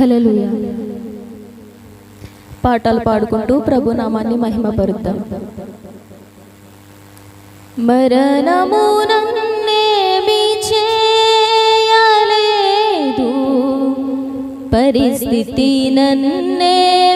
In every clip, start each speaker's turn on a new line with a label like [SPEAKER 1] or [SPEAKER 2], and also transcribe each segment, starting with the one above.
[SPEAKER 1] హలలుయ పాటలు పాడుకుంటూ ప్రభు నామాన్ని మహిమపరుద్దాం. మరణమునన్నేమి చేయలేదు. పరిస్థితి నన్నే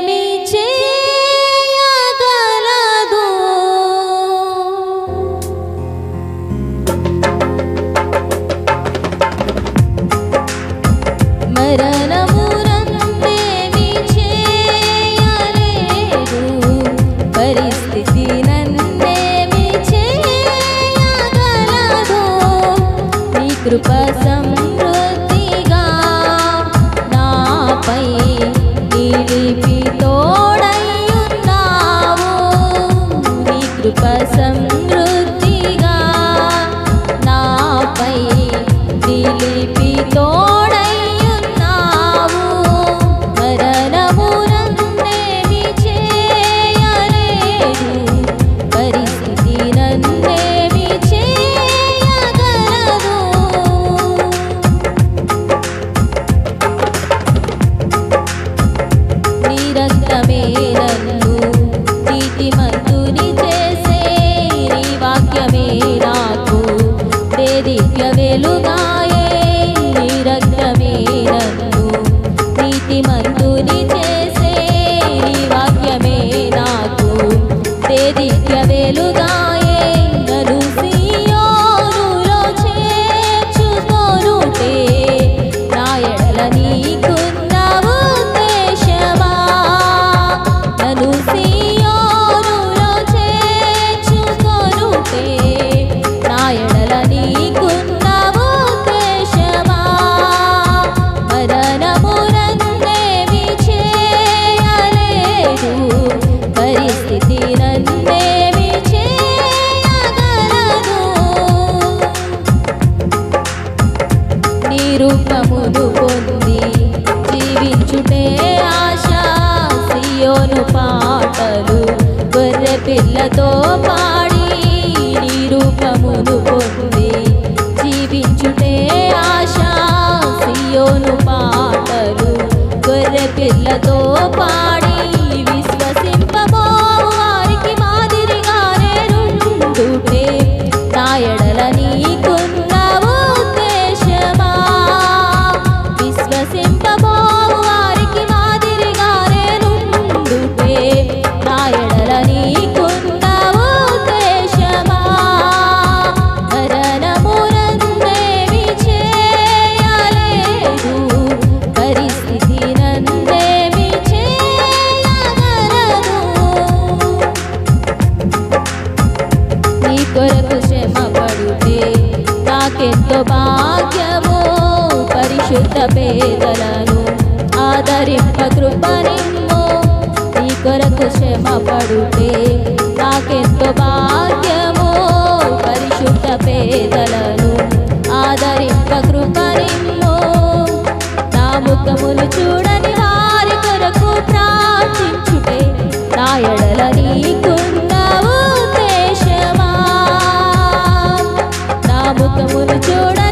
[SPEAKER 1] రూపముదు పొంది జీవించుటే ఆశ. సియోను పాటలు గొర్రె పిల్లతో పాడి నీ రూపమును పొంది జీవించుటే ఆశ. సియోను పాటలు గొర్రె పిల్లతో పాడి పేదలను ఆదరింప కృపనిమ్మో నీ కొరకు క్షమ పడుతే నాకెంతో భాగ్యమో. పరిశుద్ధ పేదలను ఆదరింప కృపనిమ్మో నా ముఖములు చూడని వారి కొరకు ప్రార్థించుటే నా ఎడల నీకున్న ఉద్దేశమా. నా ముఖములు చూడని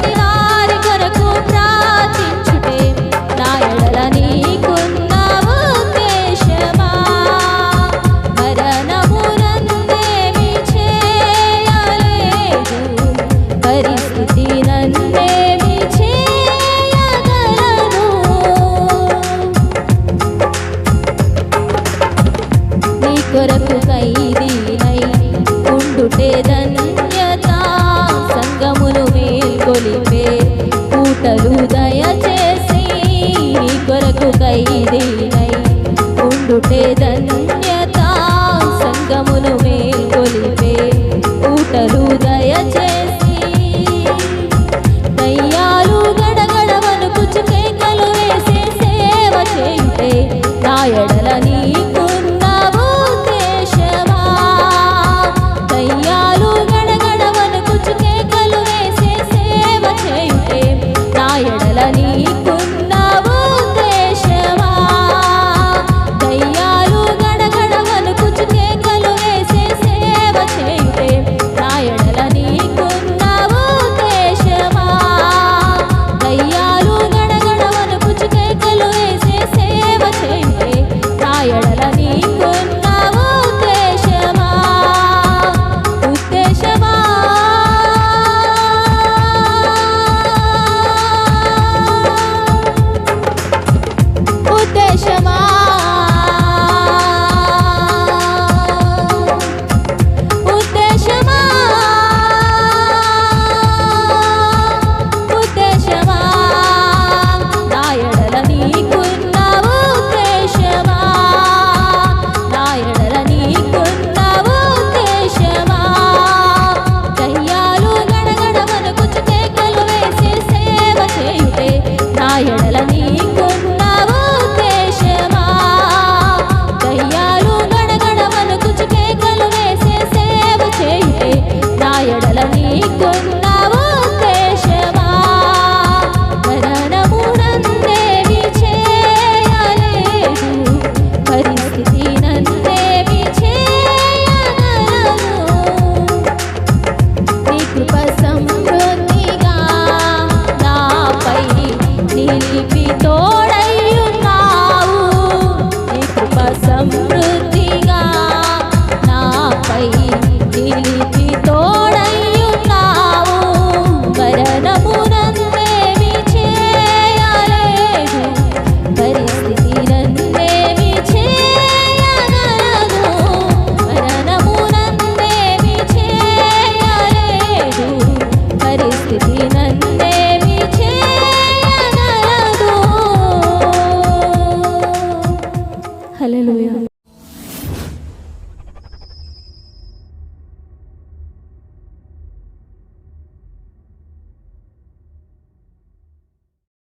[SPEAKER 1] ಬೇದನ